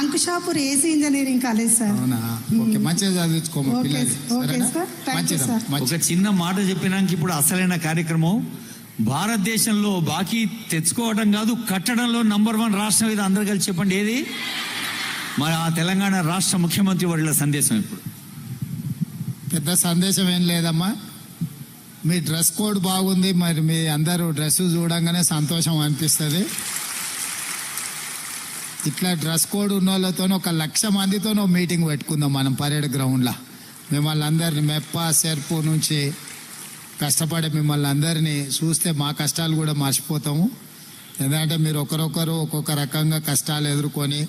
Ankushapur AC engineering college sir. అవునా? Okay మంచిగా చదివించుకోమ ఓకే, పిల్లలు. ఓకే సరేనా? సార్. థాంక్ యూ మంచిదా సార్. ఒక చిన్న మాట చెప్పినాక ఇప్పుడు అసలైన కార్యక్రమం. భారతదేశంలో బాకీ తెచ్చుకోవడం కాదు కట్టడంలో నంబర్ వన్ రాష్ట్రం ఇది. అందరు కలిసి చెప్పండి ఏది? మన ఆ తెలంగాణ రాష్ట్ర ముఖ్యమంత్రి వర్యుల సందేశం ఇప్పుడు. పెద్ద సందేశం ఏం లేదమ్మా. మీ డ్రెస్ కోడ్ బాగుంది మరి మీ అందరూ డ్రెస్ చూడంగానే సంతోషం అనిపిస్తుంది. ఇట్లా డ్రెస్ కోడ్ ఉన్న వాళ్ళతో ఒక లక్ష మందితో మీటింగ్ పెట్టుకుందాం మనం పరేడ్ గ్రౌండ్లో. మిమ్మల్ని అందరిని మెప్ప సెర్పు నుంచి కష్టపడే మిమ్మల్ని అందరినీ చూస్తే మా కష్టాలు కూడా మర్చిపోతాము. ఎందుకంటే మీరు ఒకరొకరు ఒక్కొక్క రకంగా కష్టాలు ఎదుర్కొని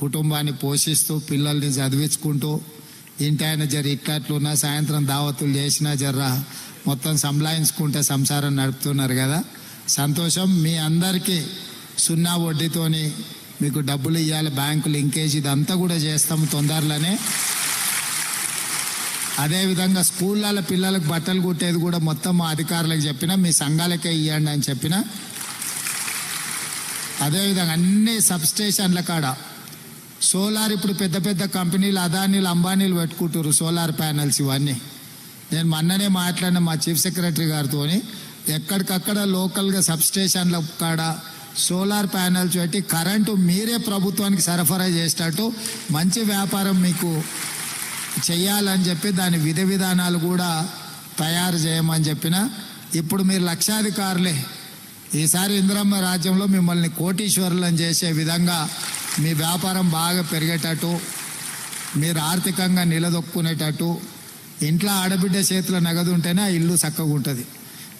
కుటుంబాన్ని పోషిస్తూ పిల్లల్ని చదివించుకుంటూ ఇంటాయన ఆయన జర ఇట్లట్లున్నా సాయంత్రం దావతులు చేసినా జర్రా మొత్తం సంలాయించుకుంటే సంసారం నడుపుతున్నారు కదా. సంతోషం మీ అందరికీ సున్నా వడ్డీతోని మీకు డబ్బులు ఇవ్వాలి బ్యాంకు లింకేజ్ ఇదంతా కూడా చేస్తాము తొందరలోనే. అదేవిధంగా స్కూళ్ళ పిల్లలకు బట్టలు కుట్టేది కూడా మొత్తం మా అధికారులకు చెప్పిన మీ సంఘాలకే ఇవ్వండి అని చెప్పిన. అదేవిధంగా అన్ని సబ్ స్టేషన్ల కాడ సోలార్ ఇప్పుడు పెద్ద పెద్ద కంపెనీలు అదానీలు అంబానీలు పెట్టుకుంటారు సోలార్ ప్యానెల్స్ ఇవన్నీ. నేను మొన్ననే మాట్లాడిన మా చీఫ్ సెక్రటరీ గారితో ఎక్కడికక్కడ లోకల్గా సబ్స్టేషన్ల కాడ సోలార్ ప్యానెల్స్ పెట్టి కరెంటు మీరే ప్రభుత్వానికి సరఫరా చేసేటట్టు మంచి వ్యాపారం మీకు చేయాలని చెప్పి దాని విధి విధానాలు కూడా తయారు చేయమని చెప్పిన. ఇప్పుడు మీరు లక్షాధికారులే. ఈసారి ఇందిరమ్మ రాజ్యంలో మిమ్మల్ని కోటీశ్వరులను చేసే విధంగా మీ వ్యాపారం బాగా పెరిగేటట్టు మీరు ఆర్థికంగా నిలదొక్కునేటట్టు ఇంట్లో ఆడబిడ్డ చేతిలో నగదు ఉంటేనే ఆ ఇల్లు చక్కగా ఉంటుంది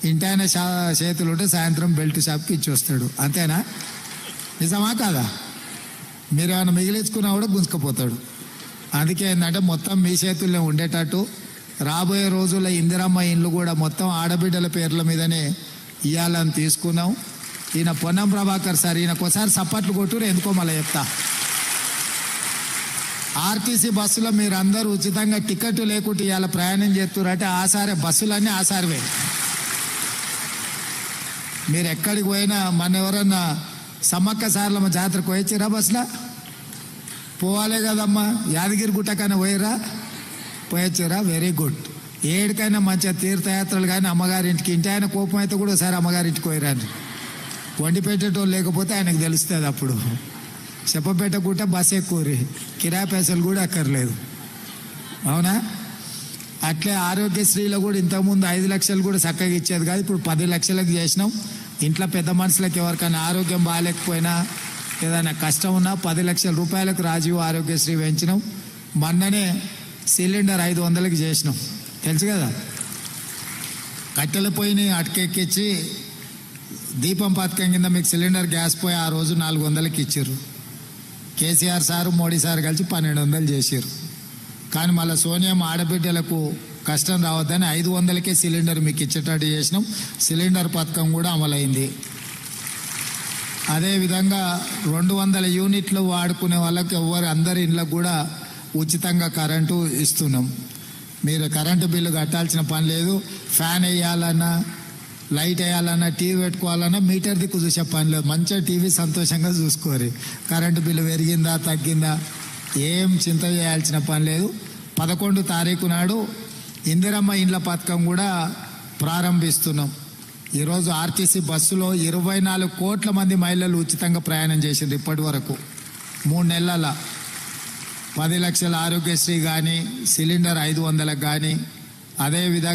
ఇంటాయన చేతులు ఉంటే సాయంత్రం బెల్ట్ షాప్కి ఇచ్చి వస్తాడు అంతేనా? నిజమా కాదా? మీరు ఏమైనా మిగిలించుకున్నా కూడా గుంజుకుపోతాడు. అందుకే ఏంటంటే మొత్తం మీ చేతుల్లో ఉండేటట్టు రాబోయే రోజుల్లో ఇందిరమ్మ ఇండ్లు కూడా మొత్తం ఆడబిడ్డల పేర్ల మీదనే ఇవ్వాలని తీసుకున్నాం. ఈయన పొన్నం ప్రభాకర్ సార్ ఈయనకోసారి సప్పట్లు కొట్టురు ఎందుకో మళ్ళీ చెప్తా. ఆర్టీసీ బస్సులో మీరందరూ ఉచితంగా టికెట్ లేకుండా ఇవాళ ప్రయాణం చేస్తున్నారంటే ఆసారే బస్సులన్నీ ఆసారివే మీరు ఎక్కడికి పోయినా మన ఎవరన్నా సమ్మక్క సార్లమ్మ జాతరకు పోయొచ్చిరా బస్సులో? పోవాలే కదమ్మా. యాదగిరి గుట్టకైనా పోయిరా? పోయొచ్చురా. వెరీ గుడ్ ఏడికైనా మంచిగా తీర్థయాత్రలు కానీ అమ్మగారింటికి ఇంటి ఆయన కోపం అయితే కూడా ఒకసారి అమ్మగారింటికి పోయిరాని వండి పెట్టేటోళ్ళు లేకపోతే ఆయనకు తెలుస్తుంది అప్పుడు. చెప్పపెట్టకుంటే బస్ ఎక్కువరి. కిరాయి పైసలు కూడా అక్కర్లేదు. అవునా? అట్లే ఆరోగ్యశ్రీలో కూడా ఇంతకుముందు ఐదు లక్షలు కూడా చక్కగా ఇచ్చేది కాదు ఇప్పుడు పది లక్షలకు చేసినాం. ఇంట్లో పెద్ద మనుషులకు ఎవరికైనా ఆరోగ్యం బాగాలేకపోయినా ఏదైనా కష్టం ఉన్నా పది లక్షల రూపాయలకు రాజీవ్ ఆరోగ్యశ్రీ పెంచినాం. మొన్ననే సిలిండర్ ఐదు వందలకి చేసినాం. తెలుసు కదా? కట్టెల పొయ్యిని అటకెక్కించి దీపం పథకం కింద మీకు సిలిండర్ గ్యాస్ పోయి ఆ రోజు నాలుగు వందలకి ఇచ్చారు కేసీఆర్ సారు మోడీ సార్ కలిసి పన్నెండు వందలు చేశారు కానీ మళ్ళీ సోనియం ఆడబిడ్డలకు కష్టం రావద్దని ఐదు వందలకే సిలిండర్ మీకు ఇచ్చేటట్టు చేసినాం. సిలిండర్ పథకం కూడా అమలైంది. అదేవిధంగా రెండు వందల యూనిట్లు వాడుకునే వాళ్ళకి ఎవరు అందరి ఇళ్ళకు కూడా ఉచితంగా కరెంటు ఇస్తున్నాం. మీరు కరెంటు బిల్లు కట్టాల్సిన పని లేదు. ఫ్యాన్ వేయాలన్నా లైట్ వేయాలన్నా టీవీ పెట్టుకోవాలన్నా మీటర్ దిక్కు చూసే పని లేదు. మంచిగా టీవీ సంతోషంగా చూసుకోరు. కరెంటు బిల్లు పెరిగిందా తగ్గిందా? ఏం చింత చేయాల్సిన పని లేదు. పదకొండు తారీఖు నాడు ఇందిరమ్మ ఇండ్ల పథకం కూడా ప్రారంభిస్తున్నాం. ఈరోజు ఆర్టీసీ బస్సులో ఇరవై నాలుగు కోట్ల మంది మహిళలు ఉచితంగా ప్రయాణం చేసింది ఇప్పటి వరకు. మూడు నెలల పది లక్షల ఆరోగ్యశ్రీ కానీ సిలిండర్ ఐదు వందలకు కానీ అదేవిధంగా